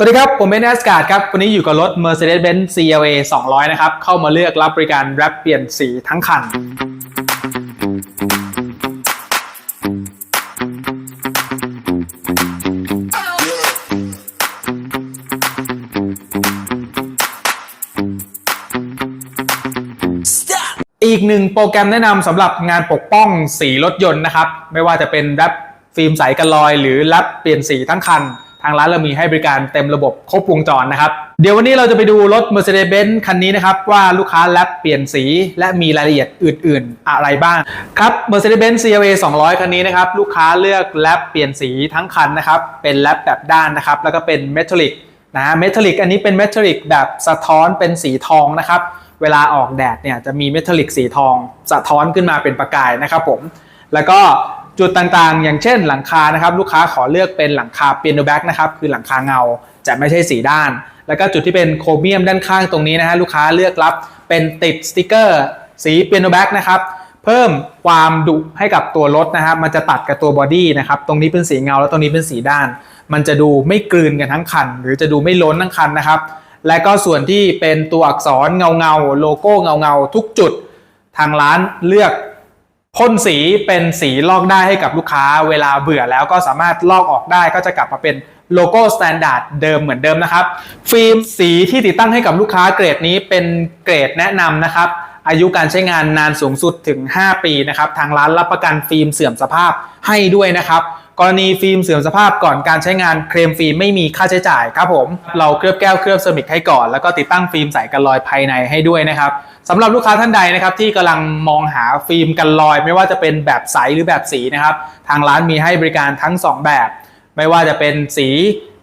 สวัสดีครับ ผมเบนแอสการ์ดครับ วันนี้อยู่กับรถ Mercedes-Benz CLA 200 นะครับ เข้ามาเลือกรับบริการแรปเปลี่ยนสีทั้งคัน อีกหนึ่งโปรแกรมแนะนำสำหรับงานปกป้องสีรถยนต์นะครับ ไม่ว่าจะเป็นแรปฟิล์มใสกันรอย หรือแรปเปลี่ยนสีทั้งคัน ทางร้านเรามีให้บริการเต็มระบบครบวงจรนะครับ เดี๋ยววันนี้เราจะไปดูรถ Mercedes-Benz คันนี้นะครับ ว่าลูกค้าแรปเปลี่ยนสี และมีรายละเอียดอื่น ๆ อะไรบ้าง ครับ Mercedes-Benz CLA 200 คันนี้นะครับ ลูกค้าเลือกแรปเปลี่ยนสีทั้งคันนะครับ เป็นแรปแบบด้านนะครับ แล้วก็เป็นเมทัลลิกนะฮะเมทัลลิกอันนี้เป็นเมทัลลิกแบบสะท้อนเป็นสีทองนะครับเวลาออกแดดเนี่ยจะมีเมทัลลิกสีทอง สะท้อนขึ้นมาเป็นประกายนะครับผมแล้วก็ จุดต่างๆ อย่างเช่นหลังคานะครับลูกค้าขอเลือกเป็นหลังคาเปียโนแบ็กนะครับคือหลังคาเงาจะไม่ใช่สีด้าน แล้วก็จุดที่เป็นโครเมียมด้านข้างตรงนี้นะฮะลูกค้าเลือกรับเป็นติดสติกเกอร์สีเปียโนแบ็กนะครับเพิ่มความดุให้กับตัวรถนะครับมันจะตัดกับตัวบอดี้นะครับตรงนี้เป็นสีเงาแล้วตรงนี้เป็นสีด้าน มันจะดูไม่กลืนกันทั้งคัน หรือจะดูไม่ล้นทั้งคันนะครับและก็ส่วนที่เป็นตัวอักษรเงาเงาๆโลโก้เงาเงาๆทุกจุด ทางร้านเลือก พ่นสีเป็นสีลอกได้ให้กับลูกค้า เวลาเบื่อแล้วก็สามารถลอกออกได้ก็จะกลับมาเป็นโลโก้สแตนดาร์ดเดิมเหมือนเดิมนะครับ ฟิล์มสีที่ติดตั้งให้กับลูกค้าเกรดนี้เป็นเกรดแนะนำนะครับ อายุการใช้งานนานสูงสุดถึง 5 ปีนะครับ ทางร้านรับประกันฟิล์มเสื่อมสภาพให้ด้วยนะครับ กรณีฟิล์มเสื่อมสภาพก่อนการใช้งานเคลมฟิล์มไม่มีค่าใช้จ่ายครับผม เราเคลือบแก้วเคลือบเซรามิกให้ก่อน แล้วก็ติดตั้งฟิล์มใสกันรอยภายในให้ด้วยนะครับสำหรับลูกค้าท่านใดนะครับที่กำลังมองหาฟิล์มกันรอย ไม่ว่าจะเป็นแบบใสหรือแบบสีนะครับทางร้านมีให้บริการทั้ง 2 แบบ ไม่ว่าจะเป็นสี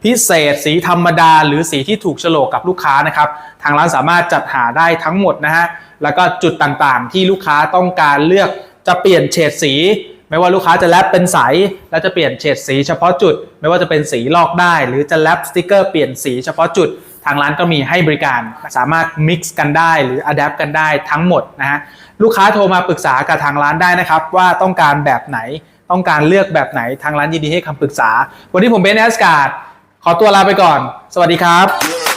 พิเศษ สีธรรมดา หรือสีที่ถูกโฉลกกับลูกค้านะครับทางร้านสามารถจัดหาได้ทั้งหมดนะฮะแล้วก็จุดต่างๆ ที่ลูกค้าต้องการเลือกจะเปลี่ยนเฉดสี ไม่ว่าลูกค้าจะแรปเป็นใส แล้วจะเปลี่ยนเฉดสีเฉพาะจุด ไม่ว่าจะเป็นสีลอกได้ หรือจะแรปสติกเกอร์เปลี่ยนสีเฉพาะจุด ทางร้านก็มีให้บริการ สามารถ mix กันได้หรือ adapt กันได้ทั้งหมดนะฮะ ลูกค้าโทรมาปรึกษากับทางร้านได้นะครับ ว่าต้องการแบบไหน ต้องการเลือกแบบไหน ทางร้านยินดีให้คำปรึกษา วันนี้ผมเบนแอสการ์ดขอตัวลาไปก่อน สวัสดีครับ